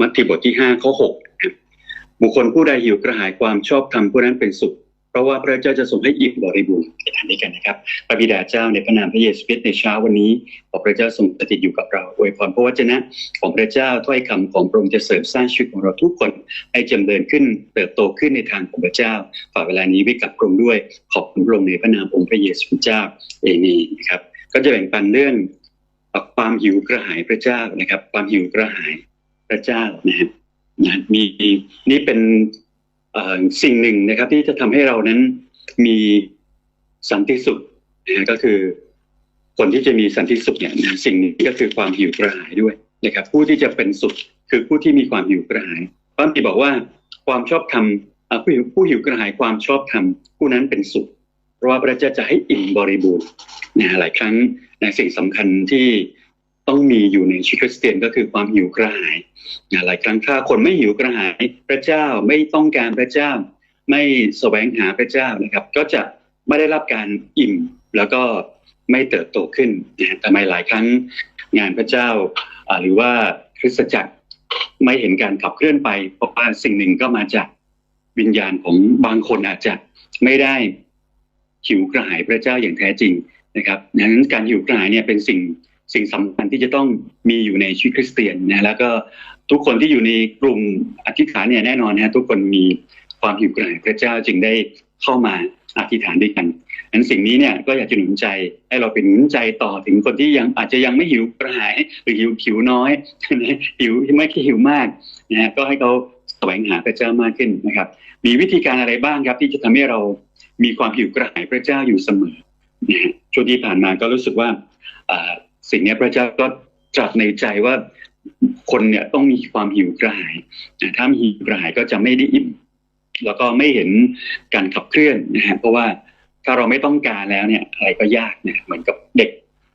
มัทธิวบทที่ห้าข้อหกบุคคลผู้ใดหิวกระหายความชอบธรรมผู้นั้นเป็นสุข เพราะว่าพระเจ้าจะทรงให้อิ่มบริบูรณ์ในทานนี้กันนะครับ พระบิดาเจ้าในพระนามพระเยซูคริสต์ในเช้าวันนี้ขอพระเจ้าทรงสถิตอยู่กับเราอวยพรพระวจนะของพระเจ้าถ้อยคำของพระองค์จะเสริมสร้างชีวิตของเราทุกคนให้จำเริญขึ้นเติบโตขึ้นในทางของพระเจ้าฝากเวลานี้ไว้กับพระองค์ด้วยขอบคุณพระองค์ในพระนามองค์พระเยซูเจ้าเอเมนนะครับก็จะแบ่งปันเรื่องความหิวกระหายพระเจ้านะครับ ความหิวกระหาย ระเจ้านะฮะนะมีนี่เป็นสิ่งหนึ่งนะครับ ที่จะทำให้เรานั้นมีสันติสุขนะก็คือคนที่จะมีสันติสุขเนี่ยสิ่งนี้ก็คือความหิวกระหายด้วยนะครับ ผู้ที่จะเป็นสุขคือผู้ที่มีความหิวกระหายพระมีบอกว่าความชอบธรรมผู้หิวผู้หิวกระหายความชอบธรรมผู้นั้นเป็นสุข เพราะว่าพระเจ้าจะให้อิ่มบริบูรณ์นะหลายครั้งนะสิ่งสำคัญที่ ต้องมีอยู่ในชีวิตคริสเตียนก็คือความหิวกระหายหลายครั้งถ้าคนไม่หิวกระหายพระเจ้าไม่ต้องการพระเจ้า ไม่แสวงหาพระเจ้านะครับ ก็จะไม่ได้รับการอิ่มแล้วก็ไม่เติบโตขึ้นนะแต่ไมหลายครั้งงานพระเจ้า หรือว่าคริสตจักรไม่เห็นการขับเคลื่อนไป เพราะว่าสิ่งหนึ่งก็มาจากวิญญาณของบางคนอาจจะไม่ได้หิวกระหายพระเจ้าอย่างแท้จริงนะครับดังนั้นการหิวกระหายเนี่ยเป็นสิ่ง สิ่งสำคัญที่จะต้องมีอยู่ในชีวิตคริสเตียนนะแล้วก็ทุกคนที่อยู่ในกลุ่มอธิษฐานเนี่ยแน่นอนนะทุกคนมีความหิวกระหายพระเจ้าจึงได้เข้ามาอธิษฐานด้วยกันนั้นสิ่งนี้เนี่ยก็อยากจะหนุนใจให้เราเป็นหนุนใจต่อถึงคนที่ยังอาจจะยังไม่หิวกระหายหรือหิวหิวน้อยหิวไม่ค่หิวมากนะฮะก็ให้เขาแสวงหาพระเจ้ามากขึ้นนะครับ มีวิธีการอะไรบ้างครับ ที่จะทำให้เรามีความหิวกระหายพระเจ้าอยู่เสมอนะช่วงที่ผ่านมาก็รู้สึกว่า สิ่งนี้พระเจ้าก็ตรัสในใจว่าคนเนี่ยต้องมีความหิวกระหายถ้ามีหิวกระหายก็จะไม่ได้อิ่ม แล้วก็ไม่เห็นการขับเคลื่อนนะฮะเพราะว่าถ้าเราไม่ต้องการแล้วเนี่ยอะไรก็ยากเนี่ยเหมือนกับเด็ก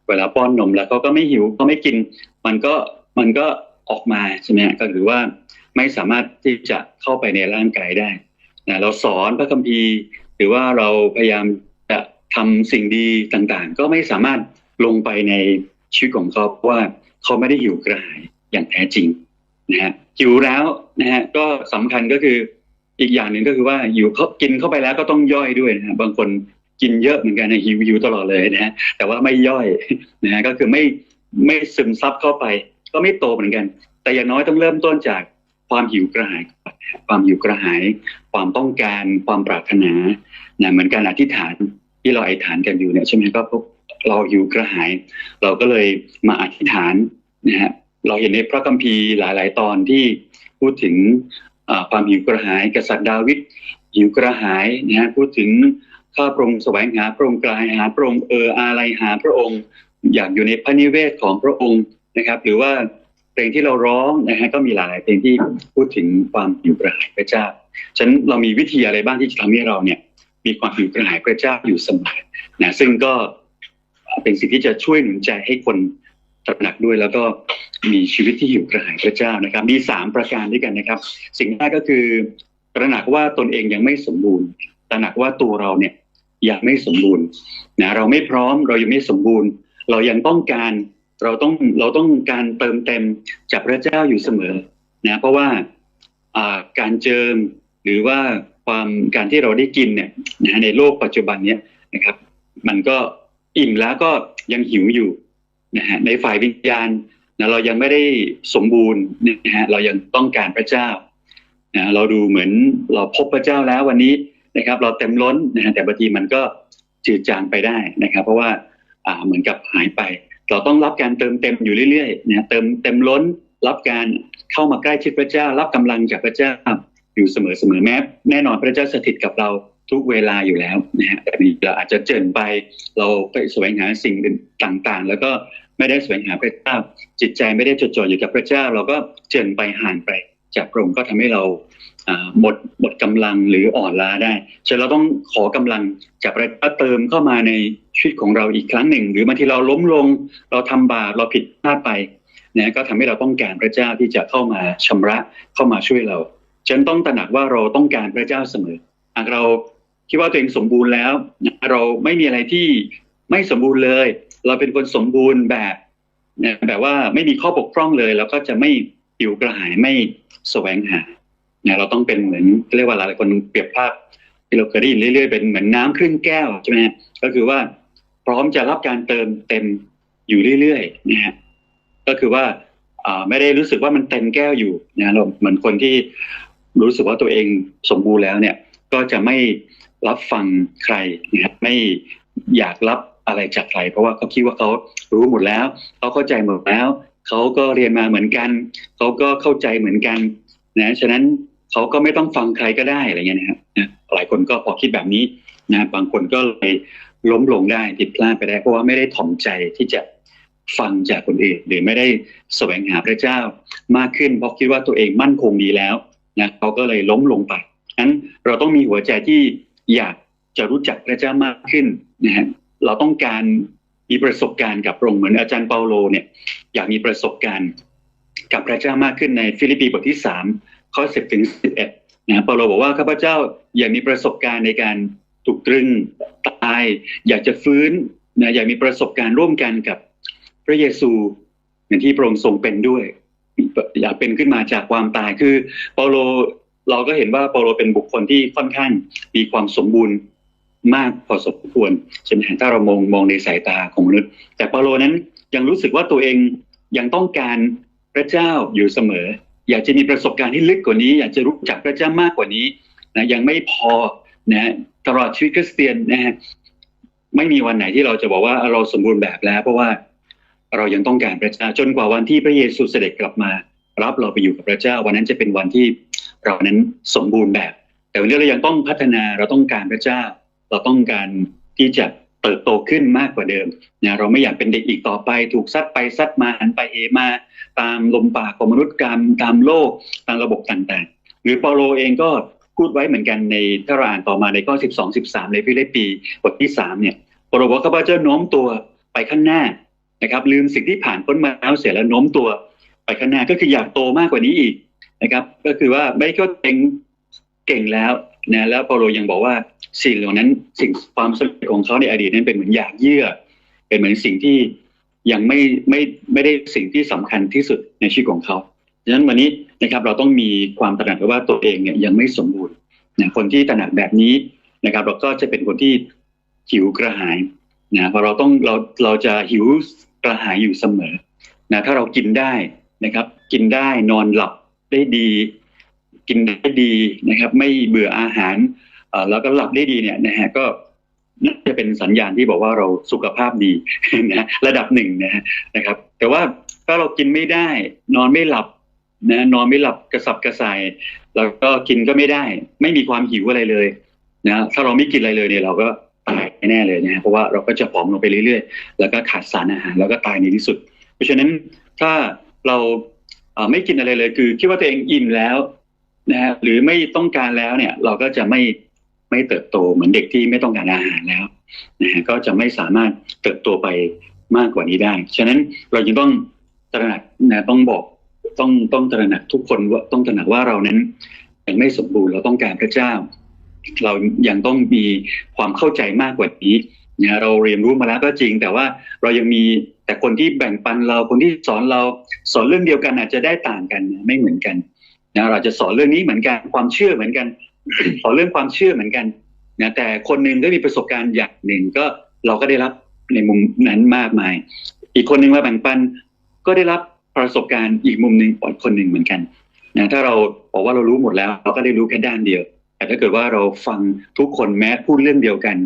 เวลาป้อนนมแล้วเขาก็ไม่หิวก็ไม่กิน มันก็มันก็ออกมาใช่ไหมก็หรือว่าไม่สามารถที่จะเข้าไปในร่างกายได้นะเราสอนพระคัมภีร์ หรือว่าเราพยายามจะทำสิ่งดีต่างๆ ก็ไม่สามารถลงไปใน ชีวิตของเขาว่าเขาไม่ได้หิวกระหายอย่างแท้จริงนะฮะหิวแล้วนะฮะก็สำคัญก็คืออีกอย่างหนึ่งก็คือว่าหิวเขากินเข้าไปแล้วก็ต้องย่อยด้วยนะบางคนกินเยอะเหมือนกันนะหิวหิวตลอดเลยนะฮะแต่ว่าไม่ย่อยนะฮะก็คือไม่ไม่ซึมซับเข้าไป ก็ไม่โตเหมือนกัน แต่อย่างน้อยต้องเริ่มต้นจากความหิวกระหาย ความหิวกระหาย ความต้องการ ความปรารถนานะเหมือนการอธิษฐานที่เราอธิษฐานกันอยู่เนี่ยใช่ไหมก็ เราหิวกระหาย เราก็เลยมาอธิษฐานนะฮะเราเห็นในพระคัมภีร์หลาย ๆ ตอนที่พูดถึงความหิวกระหายกษัตริย์ดาวิดหิวกระหายนะฮะพูดถึงข้าพระองค์แสวงหาพระองค์กลายหาพระองค์เอออะไรหาพระองค์ อยากอยู่ในพระนิเวศของพระองค์นะครับ หรือว่าเพลงที่เราร้องนะฮะก็มีหลายเพลงที่พูดถึงความหิวกระหายพระเจ้าฉะนั้นเรามีวิธีอะไรบ้างที่จะทำให้เราเนี่ยมีความหิวกระหายพระเจ้าอยู่เสมอนะซึ่งก็ เป็นสิ่งที่จะช่วยหนุนใจให้คนตระหนักด้วยแล้วก็มีชีวิตที่หิวกระหายพระเจ้านะครับ มีสามประการด้วยกันนะครับ สิ่งแรกก็คือ ตระหนักว่าตนเองยังไม่สมบูรณ์ ตระหนักว่าตัวเราเนี่ยยังไม่สมบูรณ์นะเราไม่พร้อมเรายังไม่สมบูรณ์ เรายังต้องการเราต้องเราต้องการเติมเต็มจากพระเจ้าอยู่เสมอนะเพราะว่าการเจิมหรือว่าความการที่เราได้กินเนี่ยนะในโลกปัจจุบันเนี้ยนะครับ มันก็ อิ่มแล้วก็ยังหิวอยู่นะฮะในฝ่ายวิญญาณนะเรายังไม่ได้สมบูรณ์นะฮะเรายังต้องการพระเจ้านะเราดูเหมือนเราพบพระเจ้าแล้ววันนี้นะครับ เราเต็มล้นนะฮะแต่บางทีมันก็จืดจางไปได้นะครับ เพราะว่าอ่าเหมือนกับหายไป เราต้องรับการเติมเต็มอยู่เรื่อยๆนะเติมเต็มล้น รับการเข้ามาใกล้ชิดพระเจ้า รับกำลังจากพระเจ้าอยู่เสมอๆแม้แน่นอนพระเจ้าสถิตกับเรา ทุกเวลาอยู่แล้วนะฮะแต่เราอาจจะเจินไปเราไปแสวงหาสิ่งต่างๆ แล้วก็ไม่ได้แสวงหาพระเจ้า จิตใจไม่ได้จดจ่ออยู่กับพระเจ้า เราก็เจินไปห่างไปจากพระองค์ก็ทำให้เราหมดหมดกำลังหรืออ่อนล้าได้ฉะนั้นเราต้องขอกำลังจากพระเจ้าเติมเข้ามาในชีวิตของเราอีกครั้งหนึ่ง หรือบางทีเราล้มลง เราทำบาปเราผิดพลาดไปนะก็ทำให้เราต้องการพระเจ้าที่จะเข้ามาชำระเข้ามาช่วยเราฉันต้องตระหนักว่าเราต้องการพระเจ้าเสมอหากเรา คิดว่าตัวเองสมบูรณ์แล้ว เราไม่มีอะไรที่ไม่สมบูรณ์เลย เราเป็นคนสมบูรณ์แบบแบบว่าไม่มีข้อบกพร่องเลยเราก็จะไม่หิวกระหายไม่แสวงหาเนี่ยเราต้องเป็นเหมือนเรียกว่าหลายคนเปรียบภาพที่เราเคยได้ยินเรื่อยๆเป็นเหมือนน้ำครึ่งแก้วใช่ไหมก็คือว่าพร้อมจะรับการเติมเต็มอยู่เรื่อยๆนะฮะก็คือว่าไม่ได้รู้สึกว่ามันเต็มแก้วอยู่นะเราเหมือนคนที่รู้สึกว่าตัวเองสมบูรณ์แล้วเนี่ย ก็จะไม่ รับฟังใครนะครับไม่อยากรับอะไรจากใคร เพราะว่าเขาคิดว่าเขารู้หมดแล้วเขาเข้าใจหมดแล้วเขาก็เรียนมาเหมือนกันเขาก็เข้าใจเหมือนกันนะฉะนั้นเขาก็ไม่ต้องฟังใครก็ได้อะไรเงี้ยนะครับหลายคนก็พอคิดแบบนี้นะบางคนก็เลยล้มลงได้ผิดพลาดไปได้เพราะว่าไม่ได้ถ่อมใจที่จะฟังจากคนอื่น หรือไม่ได้แสวงหาพระเจ้ามากขึ้นเพราะคิดว่าตัวเองมั่นคงดีแล้วนะเขาก็เลยล้มลงไปนั้นเราต้องมีหัวใจที่ อยากจะรู้จักพระเจ้ามากขึ้นนะฮะเราต้องการมีประสบการณ์กับพระองค์เหมือนอาจารย์เปาโลเนี่ยอยากมีประสบการณ์กับพระเจ้ามากขึ้นในฟิลิปปีบทที่สามข้อสิบถึงสิบเอ็ดนะเปาโลบอกว่าข้าพเจ้าอยากมีประสบการณ์ในการถูกตรึงตาย อยากจะฟื้นนะอยากมีประสบการณ์ร่วมกันกับพระเยซูอย่างที่พระองค์ทรงเป็นด้วย อยากเป็นขึ้นมาจากความตายคือเปาโล เราก็เห็นว่าเปาโลเป็นบุคคลที่ค่อนข้างมีความสมบูรณ์มากพอสมควรใช่ไหมถ้าเรามองมองในสายตาของมนุษย์ แต่เปาโลนั้นยังรู้สึกว่าตัวเองยังต้องการพระเจ้าอยู่เสมอ อยากจะมีประสบการณ์ที่ลึกกว่านี้ อยากจะรู้จักพระเจ้ามากกว่านี้นะยังไม่พอนะตลอดชีวิตคริสเตียนนะฮะไม่มีวันไหนที่เราจะบอกว่าเราสมบูรณ์แบบแล้ว เพราะว่าเรายังต้องการพระเจ้าจนกว่าวันที่พระเยซูเสด็จกลับมา รับเราไปอยู่กับพระเจ้า วันนั้นจะเป็นวันที่ เรานั้นสมบูรณ์แบบ แต่วันนี้เรายังต้องพัฒนาเราต้องการพระเจ้า เราต้องการที่จะเติบโตขึ้นมากกว่าเดิมนะเราไม่อยากเป็นเด็กอีกต่อไป ถูกซัดไปซัดมาหันไปเอมา ตามลมปากของมนุษย์กรรมตามโลกตามระบบต่างๆ หรือเปาโลเองก็พูดไว้เหมือนกันในถ้าเราอ่านต่อมาในข้อ 12 13 ในพิเลปีบทที่ 3 เนี่ยเปาโลบอกข้าพเจ้าโน้มตัวไปข้างหน้านะครับ ลืมสิ่งที่ผ่านพ้นมาแล้วเสียแล้วโน้มตัวไปข้างหน้าก็คืออยากโตมากกว่านี้อีก นะครับ ก็คือว่าไม่ก็เก่งเก่งแล้วนะแล้วเปาโลยังบอกว่าสิ่งเหล่านั้นสิ่งความสำเร็จของเขาในอดีตนั้นเป็นเหมือนอยากเยื่อ เป็นเหมือนสิ่งที่ยังไม่ไม่ไม่ได้สิ่งที่สำคัญที่สุดในชีวิตของเขาดังนั้นวันนี้นะครับเราต้องมีความตระหนักว่าตัวเองเนี่ยยังไม่สมบูรณ์นะคนที่ตระหนักแบบนี้นะครับ เราก็จะเป็นคนที่หิวกระหายนะเพราะเราต้องเราเราจะหิวกระหายอยู่เสมอนะถ้าเรากินได้นะครับ กินได้นอนหลับ ได้ดี กินได้ดีนะครับ ไม่เบื่ออาหารแล้วก็หลับได้ดีเนี่ยนะฮะก็น่าจะเป็นสัญญาณที่บอกว่าเราสุขภาพดีนะระดับหนึ่งนะนะครับ แต่ว่าถ้าเรากินไม่ได้ นอนไม่หลับนะนอนไม่หลับกระสับกระส่ายแล้วก็กินก็ไม่ได้ ไม่มีความหิวอะไรเลยนะถ้าเราไม่กินอะไรเลยเนี่ยเราก็ตายแน่เลยนะเพราะว่าเราก็จะผอมลงไปเรื่อยๆ แล้วก็ขาดสารอาหารแล้วก็ตายในที่สุด เพราะฉะนั้นถ้าเรา ไม่กินอะไรเลย คือคิดว่าตัวเองอิ่มแล้วนะฮะหรือไม่ต้องการแล้วเนี่ย เราก็จะไม่ไม่เติบโตเหมือนเด็กที่ไม่ต้องการอาหารแล้วนะฮะก็จะไม่สามารถเติบโตไปมากกว่านี้ได้ ฉะนั้นเราจึงต้องตระหนักนะต้องบอกต้องต้องตระหนักทุกคนว่าต้องตระหนักว่าเรานั้นยังไม่สมบูรณ์เราต้องการพระเจ้า เรายังต้องมีความเข้าใจมากกว่านี้ นะเราเรียนรู้มาแล้วก็จริง แต่ว่าเรายังมีแต่คนที่แบ่งปันเราคนที่สอนเราสอนเรื่องเดียวกันอาจจะได้ต่างกันไม่เหมือนกันนะเราจะสอนเรื่องนี้เหมือนกันความเชื่อเหมือนกัน สอนเรื่องความเชื่อเหมือนกันนะแต่คนหนึ่งก็มีประสบการณ์อย่างหนึ่งก็เราก็ได้รับในมุมนั้นมากมาย อีกคนหนึ่งมาแบ่งปันก็ได้รับประสบการณ์อีกมุมหนึ่งอดคนหนึ่งเหมือนกันนะถ้าเราบอกว่าเรารู้หมดแล้ว เราก็ได้รู้แค่ด้านเดียว แต่ถ้าเกิดว่าเราฟังทุกคนแม้พูดเรื่องเดียวกัน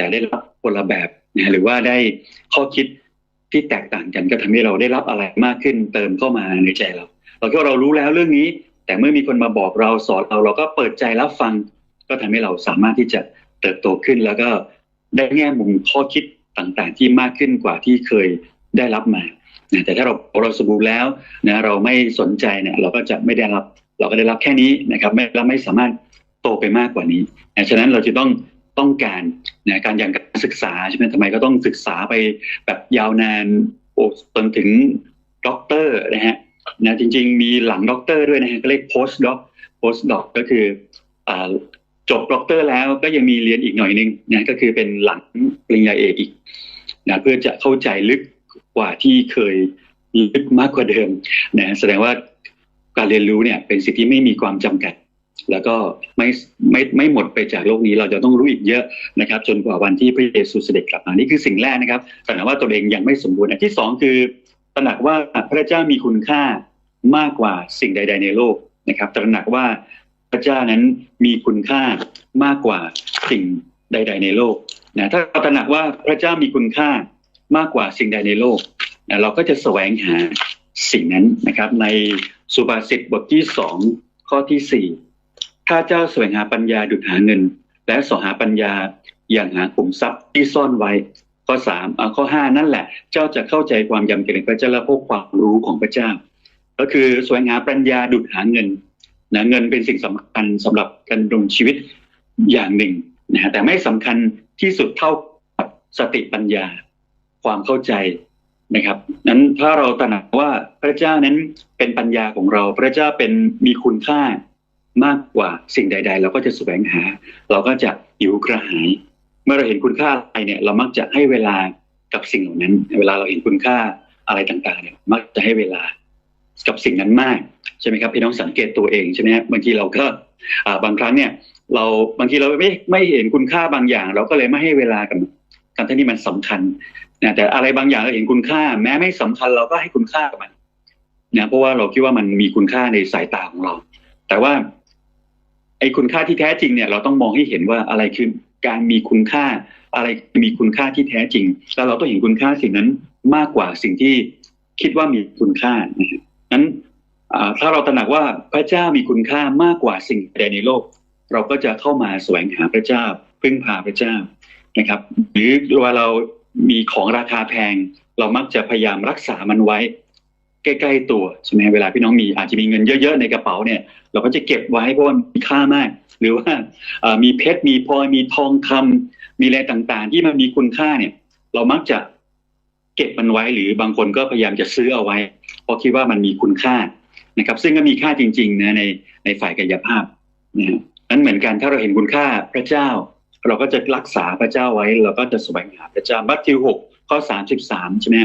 แต่ได้รับคนละแบบนะหรือว่าได้ข้อคิดที่แตกต่างกันก็ทำให้เราได้รับอะไรมากขึ้นเติมเข้ามาในใจเรา เราคิดว่าเรารู้แล้วเรื่องนี้ แต่เมื่อมีคนมาบอกเราสอนเราเราก็เปิดใจรับฟัง ก็ทำให้เราสามารถที่จะเติบโตขึ้น แล้วก็ได้แง่มุมข้อคิดต่างๆ ที่มากขึ้นกว่าที่เคยได้รับมาแต่ถ้าเราเราสมบูรณ์แล้วนะเราไม่สนใจเนี่ยเราก็จะไม่ได้รับ เราก็ได้รับแค่นี้นะครับไม่เราไม่สามารถโตไปมากกว่านี้ฉะนั้นเราจะต้อง ต้องการนะการอย่างการศึกษาใช่ไหมทำไมก็ต้องศึกษาไปแบบยาวนานจนถึงด็อกเตอร์นะฮะนะจริง ๆ มีหลังด็อกเตอร์ด้วยนะฮะก็เรียก post doc post doc ก็คืออจบด็อกเตอร์แล้วก็ยังมีเรียนอีกหน่อยนึงนะก็คือเป็นหลังปริญญาเอกอีกนะเพื่อจะเข้าใจลึกกว่าที่เคยลึกมากกว่าเดิมนะแสดงว่าการเรียนรู้เนี่ยเป็นสิ่งที่ไม่มีความจำกัด แล้วก็ไม่ไม่ไม่หมดไปจากโลกนี้เราจะต้องรู้อีกเยอะนะครับ จนกว่าวันที่พระเยซูเสด็จกลับมานี่คือสิ่งแรกนะครับตระหนักว่าตัวเองยังไม่สมบูรณ์ที่สองคือตระหนักว่าพระเจ้ามีคุณค่ามากกว่าสิ่งใด ๆ ในโลกนะครับ ตระหนักว่าพระเจ้านั้นมีคุณค่ามากกว่าสิ่งใด ๆ ในโลกนะถ้าเราตระหนักว่าพระเจ้ามีคุณค่ามากกว่าสิ่งใดในโลกนะเราก็จะแสวงหาสิ่งนั้นนะครับ ในสุภาษิตบทที่สองข้อที่สี่ ข้าเจ้าแสวงหาปัญญาดุจหาเงิน และสอหาปัญญาอย่างหาขุมทรัพย์ที่ซ่อนไว้ ข้อสามข้อห้านั่นแหละ เจ้าจะเข้าใจความยำเกรงพระเจ้าและพบความรู้ของพระเจ้า ก็คือแสวงหาปัญญาดุจหาเงินนะเงินเป็นสิ่งสำคัญสำหรับการดำรงชีวิตอย่างหนึ่งนะฮะแต่ไม่สำคัญที่สุดเท่ากับสติปัญญา ความเข้าใจนะครับนั้นถ้าเราตระหนักว่าพระเจ้านั้นเป็นปัญญาของเรา พระเจ้าเป็นมีคุณค่า มากกว่าสิ่งใด ๆ เราก็จะแสวงหา เราก็จะหิวกระหาย เมื่อเราเห็นคุณค่าอะไรเนี่ย เรามักจะให้เวลากับสิ่งเหล่านั้น เวลาเราเห็นคุณค่าอะไรต่างๆเนี่ย มักจะให้เวลากับสิ่งนั้นมากใช่ไหมครับพี่น้องสังเกตตัวเองใช่ไหมครับบางทีเราก็บางครั้งเนี่ย เราบางทีเราไม่ไม่เห็นคุณค่าบางอย่าง เราก็เลยไม่ให้เวลากับการที่นี่มันสำคัญนะแต่อะไรบางอย่างเราเห็นคุณค่า แม้ไม่สำคัญเราก็ให้คุณค่ากับมันนะเพราะว่าเราคิดว่ามันมีคุณค่าในสายตาของเรา แต่ว่า ไอ้คุณค่าที่แท้จริงเนี่ยเราต้องมองให้เห็นว่าอะไรคือการมีคุณค่าอะไรมีคุณค่าที่แท้จริง แล้วเราต้องเห็นคุณค่าสิ่งนั้นมากกว่าสิ่งที่คิดว่ามีคุณค่านั้นถ้าเราตระหนักว่าพระเจ้ามีคุณค่ามากกว่าสิ่งใดในโลก เราก็จะเข้ามาแสวงหาพระเจ้า พึ่งพาพระเจ้านะครับ หรือว่าเรามีของราคาแพง เรามักจะพยายามรักษามันไว้ ใกล้ๆตัวใช่ไหมเวลาพี่น้องมีอาจจะมีเงินเยอะๆในกระเป๋าเนี่ยเราก็จะเก็บไว้เพราะมันมีค่ามาก หรือว่ามีเพชรมีพลอยมีทองคำมีอะไรต่างๆ ที่มันมีคุณค่าเนี่ย เรามักจะเก็บมันไว้หรือบางคนก็พยายามจะซื้อเอาไว้ เพราะคิดว่ามันมีคุณค่านะครับ ซึ่งก็มีค่าจริงๆนะในในฝ่ายกายภาพนะนั้นเหมือนกันถ้าเราเห็นคุณค่าพระเจ้า เราก็จะรักษาพระเจ้าไว้ เราก็จะสวงหาพระเจ้ามัทธิวหกข้อสามสิบสามใช่ไหม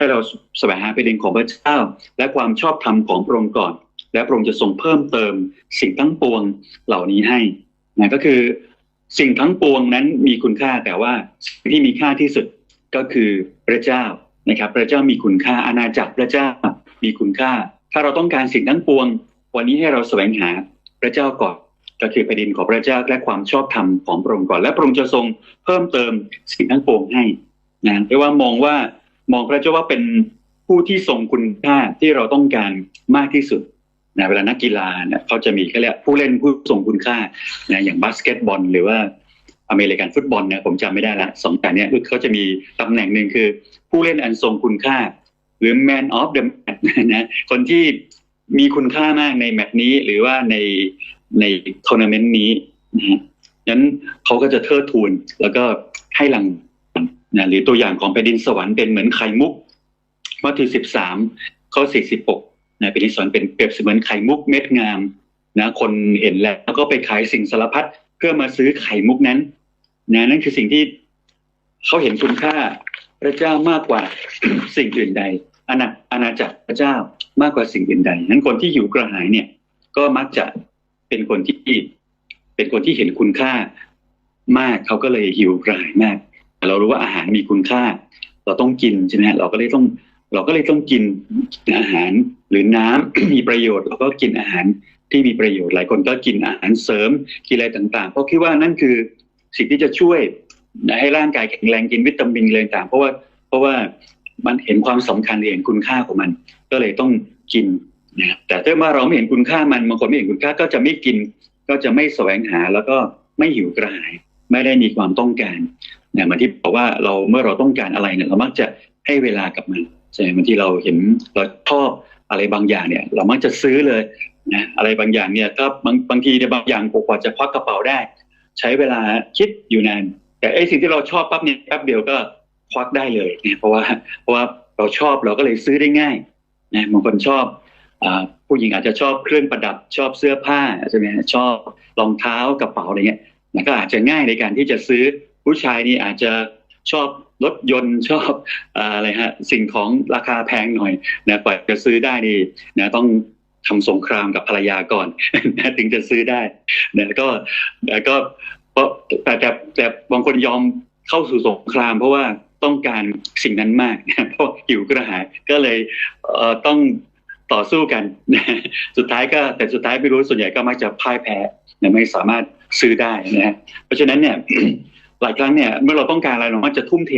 ให้เราแสวงหาไปเด็นของพระเจ้า และความชอบธรรมของพระองค์ก่อน และพระองค์จะทรงเพิ่มเติมสิ่งทั้งปวงเหล่านี้ให้นะก็คือสิ่งทั้งปวงนั้นมีคุณค่าแต่ว่าสิ่งที่มีค่าที่สุดก็คือพระเจ้านะครับ พระเจ้ามีคุณค่าอาณาจักรพระเจ้ามีคุณค่า ถ้าเราต้องการสิ่งทั้งปวง วันนี้ให้เราแสวงหาพระเจ้าก่อนก็คือแผ่นดินของพระเจ้าและความชอบธรรมของพระองค์ก่อน และพระองค์จะทรงเพิ่มเติมสิ่งทั้งปวงให้นะเรียกว่ามองว่า มองพระเจ้าว่าเป็นผู้ที่ทรงคุณค่าที่เราต้องการมากที่สุดนะเวลานักกีฬาเนี่ยเขาจะมีเขาเรียกผู้เล่นผู้ทรงคุณค่านะอย่างบาสเกตบอล หรือว่าอเมริกันฟุตบอลเนี่ยผมจำไม่ได้ละสองแต่เนี้ยเขาจะมีตำแหน่งหนึ่งคือ ผู้เล่นอันทรงคุณค่า หรือ man of the match นะคนที่มีคุณค่ามากในแมตช์นี้ หรือว่าในในทัวร์นาเมนต์นี้นะฮะนั้นเขาก็จะเทิดทูนแล้วก็ให้ราง นะหรือตัวอย่างของแผ่นดินสวรรค์เป็นเหมือนไข่มุกมัทธิวสิบสามข้อสี่สิบหกนะเป็นดินสวรรค์เป็นเปรียบเสมือนไข่มุกเม็ดงามนะคนเห็นแล้วก็ไปขายสิ่งสารพัดเพื่อมาซื้อไข่มุกนั้นนะนั่นคือสิ่งที่เขาเห็นคุณค่าพระเจ้ามากกว่าสิ่งอื่นใดอาณาอาณาจักรพระเจ้ามากกว่าสิ่งอื่นใดนั้นคนที่หิวกระหายเนี่ย ก็มักจะเป็นคนที่เป็นคนที่เห็นคุณค่ามากเขาก็เลยหิวกระหายมาก เรารู้ว่าอาหารมีคุณค่า เราต้องกินใช่ไหมเราก็เลยต้องเราก็เลยต้องกินอาหารหรือน้ำมีประโยชน์ เราก็กินอาหารที่มีประโยชน์ หลายคนก็กินอาหารเสริมกินอะไรต่างๆ เพราะคิดว่านั่นคือสิ่งที่จะช่วยให้ร่างกายแข็งแรงกินวิตามินอะไรต่าง เพราะว่าเพราะว่ามันเห็นความสำคัญเห็นคุณค่าของมัน ก็เลยต้องกินนะแต่ถ้าว่าเราไม่เห็นคุณค่ามันบางคนไม่เห็นคุณค่าก็จะไม่กิน ก็จะไม่แสวงหาแล้วก็ไม่หิวกระหาย ไม่ได้มีความต้องการ เนี่ยเหมือนที่บอกว่าเราเมื่อเราต้องการอะไรเนี่ยเรามักจะให้เวลากับมันใช่ไหมที่เราเห็นเราชอบอะไรบางอย่างเนี่ย เรามักจะซื้อเลยนะอะไรบางอย่างเนี่ยถ้าบางบางทีเนี่ยบางอย่างกว่าจะควักกระเป๋าได้ ใช้เวลาคิดอยู่นานแต่ไอ้สิ่งที่เราชอบปั๊บเนี่ยแป๊บเดียวก็ควักได้เลยนะเพราะว่าเพราะว่าเราชอบเราก็เลยซื้อได้ง่ายนะบางคนชอบอผู้หญิงอาจจะชอบเครื่องประดับชอบเสื้อผ้าใช่ไหมชอบรองเท้ากระเป๋าอะไรเงี้ยนก็อาจจะง่ายในการที่จะซื้อ ผู้ชายนี่อาจจะชอบรถยนต์ชอบอะไรฮะสิ่งของราคาแพงหน่อยนะกว่าจะซื้อได้นี่นะต้องทำสงครามกับภรรยาก่อนนะถึงจะซื้อได้นะก็แล้วก็เพราะแต่แต่แต่บางคนยอมเข้าสู่สงคราม เพราะว่าต้องการสิ่งนั้นมากนะเพราะหิวกระหายก็เลยเอ่อต้องต่อสู้กันนะสุดท้ายก็แต่สุดท้ายไม่รู้ส่วนใหญ่ก็มักจะพ่ายแพ้นะไม่สามารถซื้อได้นะเพราะฉะนั้นเนี่ย หลายครั้งเนี่ยเมื่อเราต้องการอะไรเราก็จะทุ่มเท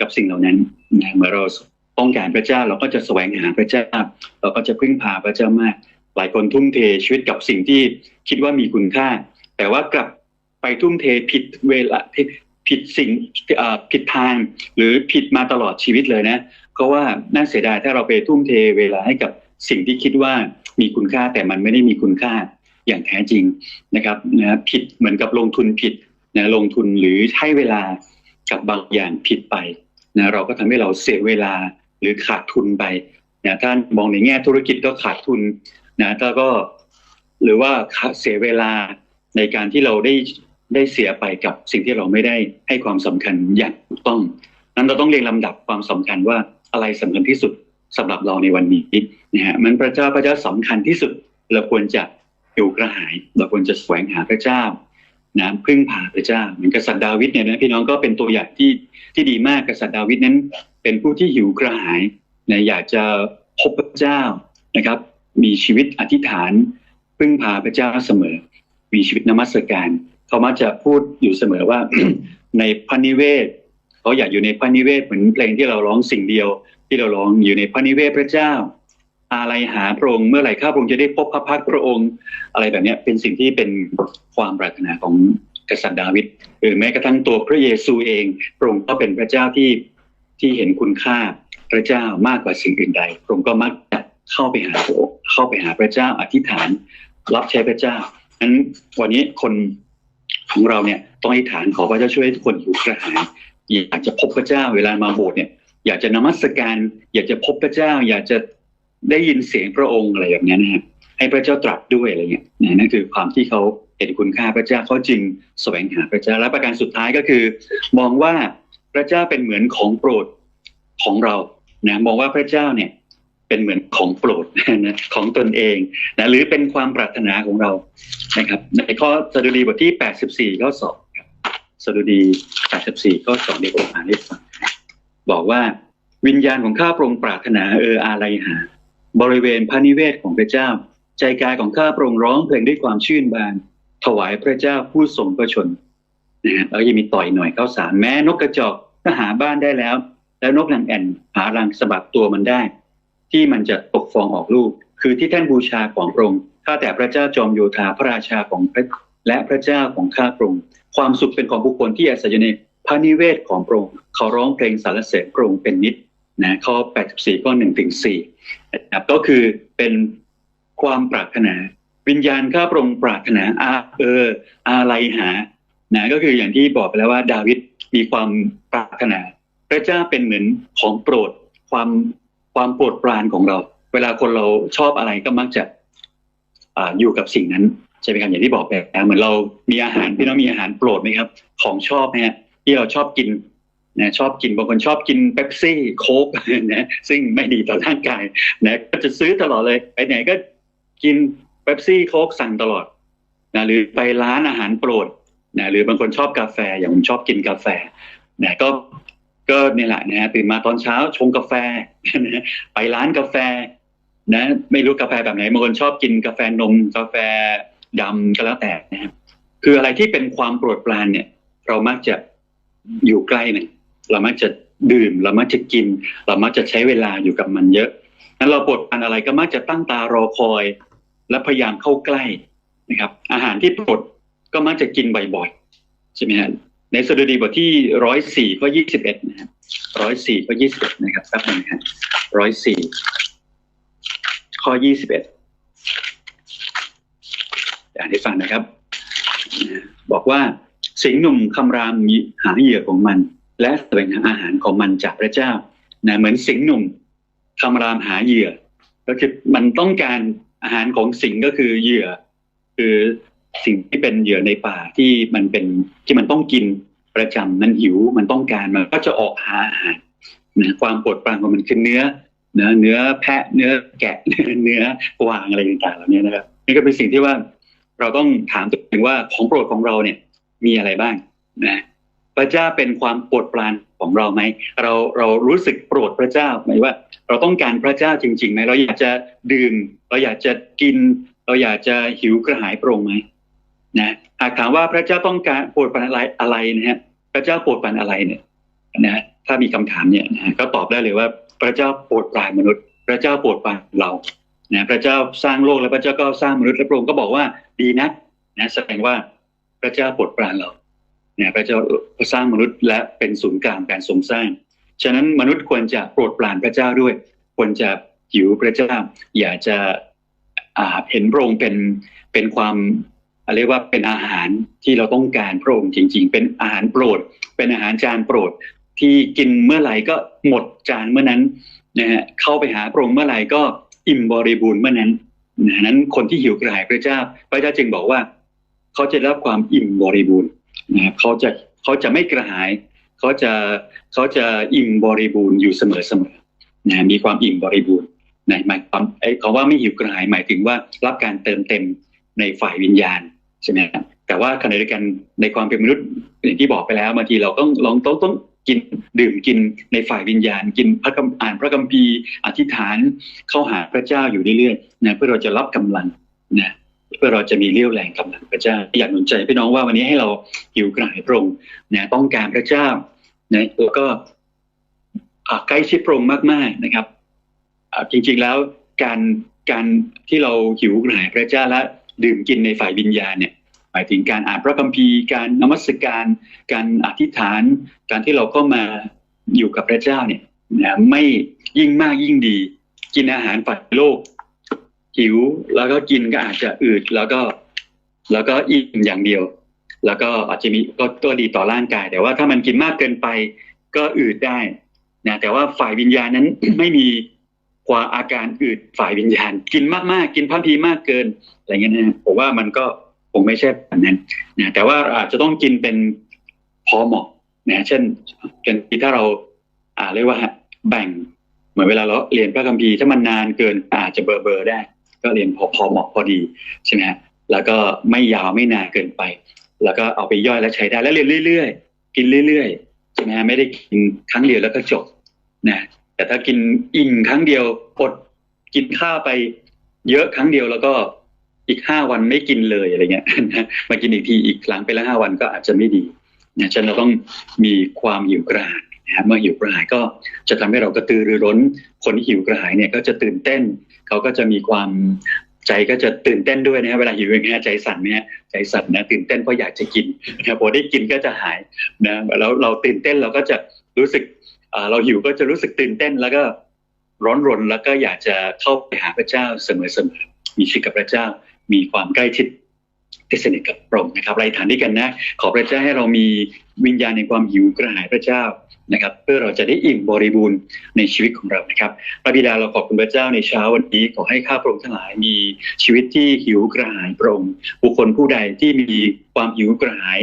กับสิ่งเหล่านั้นนะเมื่อเราต้องการพระเจ้าเราก็จะแสวงหาพระเจ้า เราก็จะพึ่งพาพระเจ้ามาก หลายคนทุ่มเทชีวิตกับสิ่งที่คิดว่ามีคุณค่า แต่ว่ากลับไปทุ่มเทผิดเวลาผิดสิ่งผิดทางหรือผิดมาตลอดชีวิตเลยนะ เพราะว่าน่าเสียดายถ้าเราไปทุ่มเทเวลาให้กับสิ่งที่คิดว่ามีคุณค่าแต่มันไม่ได้มีคุณค่าอย่างแท้จริงนะครับนะผิดเหมือนกับลงทุนผิด นะลงทุนหรือให้เวลากับบางอย่างผิดไปนะเราก็ทำให้เราเสียเวลาหรือขาดทุนไปนะถ้านมองในแง่ธุรกิจก็ขาดทุนนะแล้วก็หรือว่าเสียเวลาในการที่เราได้ได้เสียไปกับสิ่งที่เราไม่ได้ให้ความสำคัญอย่างถูกต้อง นั้นเราต้องเรียงลำดับความสำคัญว่าอะไรสำคัญที่สุดสำหรับเราในวันนี้นะฮะมันพระเจ้าพระเจ้าสำคัญที่สุดเราควรจะอยู่กระหาย เราควรจะแสวงหาพระเจ้า นะพึ่งพาพระเจ้าเหมือนกษัตริย์ดาวิดเนี่ยนะพี่น้องก็เป็นตัวอย่างที่ที่ดีมากกษัตริย์ดาวิดนั้น เป็นผู้ที่หิวกระหายนะอยากจะพบพระเจ้านะครับ มีชีวิตอธิษฐาน พึ่งพาพระเจ้าเสมอ มีชีวิตนมัสการเขามักจะพูดอยู่เสมอว่าในพระนิเวศเขาอยากอยู่ในพระนิเวศเหมือนเพลงที่เราร้องสิ่งเดียว ที่เราร้องอยู่ในพระนิเวศพระเจ้า อะไรหาพระองค์เมื่อไหร่ข้าพระองค์จะได้พบพระพักตร์พระองค์ อะไรแบบนี้เป็นสิ่งที่เป็นความปรารถนาของกษัตริย์ดาวิดหรือแม้กระทั่งตัวพระเยซูเองพระองค์ก็เป็นพระเจ้าที่ที่เห็นคุณค่าพระเจ้ามากกว่าสิ่งอื่นใดพระองค์ก็มักจะเข้าไปหาพระองค์เข้าไปหาพระเจ้าอธิษฐานรับใช้พระเจ้านั้นวันนี้คนของเราเนี่ยต้องอธิษฐานขอพระเจ้าช่วยให้ทุกคนหิวกระหายอยากจะพบพระเจ้าเวลามาโบสถ์เนี่ยอยากจะนมัสการ อยากจะพบพระเจ้า อยากจะ ได้ยินเสียงพระองค์อะไรอย่างนี้นะฮะให้พระเจ้าตรัสด้วยอะไรเงี้ยนั่นคือความที่เขาเห็นคุณค่าพระเจ้าเขาจึงแสวงหาพระเจ้าและประการสุดท้ายก็คือ มองว่าพระเจ้าเป็นเหมือนของโปรดของเรานะมองว่าพระเจ้าเนี่ยเป็นเหมือนของโปรดนะของตนเองนะหรือเป็นความปรารถนาของเรานะครับ ในข้อสดุดีบทที่ 84 ข้อ 2 ครับสดุดี 84 ข้อ 2 เดี๋ยวผมอ่านให้ฟังบอกว่าวิญญาณของข้าพระองค์ปรารถนาเอออาลัยหา บริเวณพระนิเวศของพระเจ้า ใจกายของข้าพระองค์ร้องเพลงด้วยความชื่นบาน ถวายพระเจ้าผู้ทรงพระชนนะฮะแล้วยังมีต่อยหน่อยข้าวสารแม้นกกระจอกก็หาบ้านได้แล้ว แล้วนกนางแอ่นหารังสะบัดตัวมันได้ ที่มันจะตกฟองออกลูก คือที่ท่านบูชาของพระองค์ข้าแต่พระเจ้าจอมโยธาพระราชาของพระและพระเจ้าของข้าพระองค์ความสุขเป็นของบุคคลที่อาศัยอยู่ในพระนิเวศของพระองค์เขาร้องเพลงสรรเสริญพระองค์เป็นนิดนะข้อ 84 ข้อ1ถึง4 นะครับก็คือเป็นความปรารถนา วิญญาณข้าพระองค์ปรารถนาอาเอออะไรหานะก็คืออย่างที่บอกไปแล้วว่า ดาวิดมีความปรารถนา พระเจ้าเป็นเหมือนของโปรดความความโปรดปรานของเรา เวลาคนเราชอบอะไรก็มักจะออยู่กับสิ่งนั้นใช่ไหมครับอย่างที่บอกไปนะเหมือนเรามีอาหารพี่น้องมีอาหารโปรดไหมครับ ของชอบเนี่ยที่เราชอบกิน นะชอบกินบางคนชอบกินเป๊ปซี่โค้กนะซึ่งไม่ดีต่อร่างกายนะก็จะซื้อตลอดเลยไปไหนก็กินเป๊ปซี่โค้กสั่งตลอดนะหรือไปร้านอาหารโปรดนะหรือบางคนชอบกาแฟอย่างผมชอบกินกาแฟนะก็ก็เนี่ยแหละนะตื่นมาตอนเช้าชงกาแฟนะไปร้านกาแฟนะไม่รู้กาแฟแบบไหนบางคนชอบกินกาแฟนมกาแฟดำก็แล้วแต่นะครับคืออะไรที่เป็นความโปรดปรานเนี่ย เรามักจะอยู่ใกล้มัน เรามักจะดื่ม เรามักจะกิน เรามักจะใช้เวลาอยู่กับมันเยอะนั้นเราปรดปรานอะไรก็มักจะตั้งตารอคอย และพยายามเข้าใกล้นะครับ อาหารที่ปรดก็มักจะกินบ่อยๆใช่ไหมฮะในสดุดีบทที่ร้อยสี่ข้อยี่สิบเอ็ดนะครับร้อยสี่ข้อยี่สิบเอ็ดนะครับแป๊บนึงครับร้อยสี่ข้อยี่สิบเอ็ดอ่านให้ฟังนะครับ บอกว่าสิงหนุ่มคำรามหาเหยื่อของมัน และแสวงหาอาหารของมันจากพระเจ้านะเหมือนสิงหนุ่มคำรามหาเหยื่อ ก็คือมันต้องการอาหารของสิงก็คือเหยื่อ คือสิ่งที่เป็นเหยื่อในป่าที่มันเป็นที่มันต้องกินประจำมันหิวมันต้องการมันก็จะออกหาอาหารนะความปวดปรานของมันคือเนื้อนะเนื้อแพะเนื้อแกะเนื้อกวางอะไรต่างๆเหล่านี้นะครับนี่ก็เป็นสิ่งที่ว่าเราต้องถามตัวเองว่าของโปรดของเราเนี่ยมีอะไรบ้างนะ พระเจ้าเป็นความโปรดปรานของเราไหมเราเรารู้สึกโปรดพระเจ้าไหมว่า เราต้องการพระเจ้าจริงๆไหมเราอยากจะดื่ม เราอยากจะกิน เราอยากจะหิวกระหายโปร่งไหมนะหากถามว่าพระเจ้าต้องการโปรดปรานอะไรอะไรนะฮะพระเจ้าโปรดปรานอะไรเนี่ยนะถ้ามีคำถามเนี่ยนะก็ตอบได้เลยว่า พระเจ้าโปรดปรานมนุษย์ พระเจ้าโปรดปรานเรานะพระเจ้าสร้างโลกแล้วพระเจ้าก็สร้างมนุษย์และพระองค์ก็บอกว่าดีนะนะแสดงว่าพระเจ้าโปรดปรานเรา เนี่ยพระเจ้าสร้างมนุษย์และเป็นศูนย์กลางการทรงสร้าง ฉะนั้นมนุษย์ควรจะโปรดปรานพระเจ้าด้วย ควรจะหิวพระเจ้า อยากจะเห็นพระองค์เป็นเป็นความเรียกว่าเป็นอาหารที่เราต้องการพระองค์จริง ๆ เป็นอาหารโปรด เป็นอาหารจานโปรด ที่กินเมื่อไหร่ก็หมดจานเมื่อนั้นนะฮะเข้าไปหาพระองค์เมื่อไหร่ก็อิ่มบริบูรณ์เมื่อนั้นนั้นคนที่หิวกระหายพระเจ้า พระเจ้าจึงบอกว่า เขาจะรับความอิ่มบริบูรณ์ นะครับเขาจะเขาจะไม่กระหายเขาจะเขาจะอิ่มบริบูรณ์อยู่เสมอเสมอนะมีความอิ่มบริบูรณ์นะหมายความไอ้คำว่าไม่หิวกระหายหมายถึงว่ารับการเติมเต็มในฝ่ายวิญญาณใช่ไหมครับแต่ว่าขณะเดียวกันในความเป็นมนุษย์อย่างที่บอกไปแล้วบางทีเราต้องลองต้องต้องกินดื่มกินในฝ่ายวิญญาณ กินพระอ่านพระคัมภีร์อธิษฐานเข้าหาพระเจ้าอยู่เรื่อยๆนะเพื่อเราจะรับกำลังนะ เพื่อเราจะมีเรี่ยวแรงกำลังพระเจ้า อยากหนุนใจพี่น้องว่าวันนี้ให้เราหิวกระหายพระองค์นะต้องการพระเจ้านะแล้วก็ใกล้ชิดพระองค์มาก ๆนะครับจริงๆแล้วการการที่เราหิวกระหายพระเจ้าและดื่มกินในฝ่ายวิญญาณเนี่ยหมายถึงการอ่านพระคัมภีร์ การนมัสการ การอธิษฐาน การที่เราก็มาอยู่กับพระเจ้าเนี่ยนะไม่ยิ่งมากยิ่งดี กินอาหารฝ่ายโลก หิว แล้วก็กินก็อาจจะอืดแล้วก็ แล้วก็อิ่มอย่างเดียว แล้วก็อาจจะมีก็ตัวดีต่อร่างกาย แต่ว่าถ้ามันกินมากเกินไป ก็อืดได้นะแต่ว่าฝ่ายวิญญาณนั้นไม่มีกว่าอาการอืดฝ่ายวิญญาณ กินมากๆ กินพัมพีมากเกินอะไรเงี้ยนะผมว่ามันก็คงไม่ใช่แบบนั้นนะแต่ว่าอาจจะต้องกินเป็นพอเหมาะนะเช่นเป็นถ้าเราอ่าเรียกว่าแบ่งเหมือนเวลาเราเรียนพระคัมภีร์ถ้ามันนานเกินอาจจะเบอร์เบอร์ได้ ก็เรียนพอพอเหมาะพอดีใช่ไหมแล้วก็ไม่ยาวไม่นานเกินไป แล้วก็เอาไปย่อยแล้วใช้ได้แล้วเรียนเรื่อยๆ กินเรื่อยๆใช่ไหมไม่ได้กินครั้งเดียวแล้วก็จบนะแต่ถ้ากินอิ่มครั้งเดียวอดกินข้าวไปเยอะครั้งเดียวแล้วก็อีกห้าวันไม่กินเลยอะไรเงี้ยมากินอีกทีอีกครั้งไปล้วห้าวันก็อาจจะไม่ดีนะฉะนั้นเราต้องมีความหิวกระหาย นะเมื่อหิวกระหายก็จะทำให้เรากระตือรือร้น คนที่หิวกระหายเนี่ยก็จะตื่นเต้น เขาก็จะมีความใจก็จะตื่นเต้นด้วยนะเวลาหิวอย่างเงี้ยใจสั่นเนี่ยใจสั่นนะตื่นเต้นเพราะอยากจะกินนะพอได้กินก็จะหายนะแล้วเราตื่นเต้นเราก็จะรู้สึกเราหิวก็จะรู้สึกตื่นเต้นแล้วก็ร้อนรนแล้วก็อยากจะเข้าไปหาพระเจ้าเสมอๆมีชีวิตกับพระเจ้ามีความใกล้ชิดที่สนิทกับพระองค์นะครับไรฐานด้วยกันนะ ขอพระเจ้าให้เรามี วิญญาณในความหิวกระหายพระเจ้านะครับ เพื่อเราจะได้อิ่มบริบูรณ์ในชีวิตของเรานะครับ พระบิดาเราขอบคุณพระเจ้าในเช้าวันนี้ขอให้ข้าพระองค์ทั้งหลายมีชีวิตที่หิวกระหายพระองค์บุคคลผู้ใดที่มีความหิวกระหาย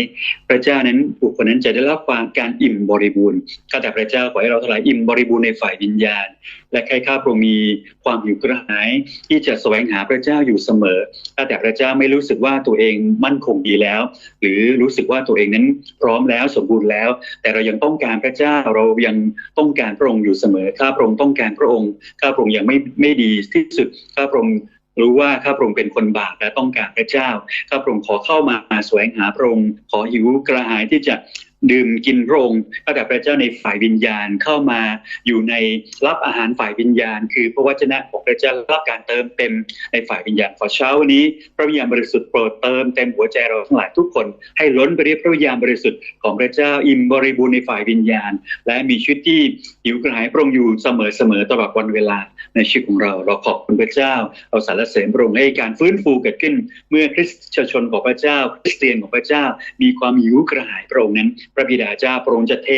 พระเจ้านั้นบุคคลนั้นจะได้รับความการอิ่มบริบูรณ์ข้าแต่พระเจ้าขอให้เราทั้งหลายอิ่มบริบูรณ์ในฝ่ายวิญญาณ และใครข้าพระองค์มีความหิวกระหาย ที่จะแสวงหาพระเจ้าอยู่เสมอข้าแต่พระเจ้าไม่รู้สึกว่าตัวเองมั่นคงดีแล้ว หรือรู้สึกว่าตัวเองนั้นพร้อมแล้วสมบูรณ์แล้ว แต่เรายังต้องการพระเจ้าเรายังต้องการพระองค์อยู่เสมอข้าพระองค์ต้องการพระองค์ข้าพระองค์ยังไม่ไม่ดีที่สุดข้าพระองค์รู้ว่าข้าพระองค์เป็นคนบาปและต้องการพระเจ้าข้าพระองค์ขอเข้ามาแสวงหาพระองค์ขอหิวกระหายที่จะ ดื่มกินพรงค์ข้าแต่พระเจ้าในฝ่ายวิญญาณเข้ามาอยู่ในรับอาหารฝ่ายวิญญาณ คือพระวจนะของพระเจ้ารับการเติมเต็มในฝ่ายวิญญาณขอเช้าวันนี้ พระวิญญาณบริสุทธิ์โปรดเติมเต็มหัวใจเราทั้งหลายทุกคน ให้ล้นไปด้วยพระวิญญาณบริสุทธิ์ของพระเจ้าอิ่มบริบูรณ์ในฝ่ายวิญญาณ และมีชีวิตที่หิวกระหายพระองค์อยู่เสมอเสมอตลอดวันเวลาในชีวิตของเรา เราขอบคุณพระเจ้า เราสรรเสริญพระองค์ให้การฟื้นฟูเกิดขึ้น เมื่อคริสตชนของพระเจ้าคริสเตียนของพระเจ้า มีความหิวกระหายพระองค์นั้นพระบิดาเจ้าพระองค์จะเท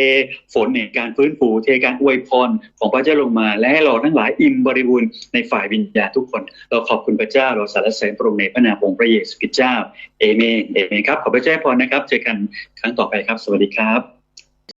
ฝนในการฟื้นฟูเทการอวยพรของพระเจ้าลงมา และให้เราทั้งหลายอิ่มบริบูรณ์ในฝ่ายวิญญาณทุกคน เราขอบคุณพระเจ้าเราสรรเสริญพระองค์ในพระนามของพระเยซูคริสต์เจ้าเอเมนเอเมนครับขอพระเจ้าพรนะครับ เจอกันครั้งต่อไปครับ สวัสดีครับ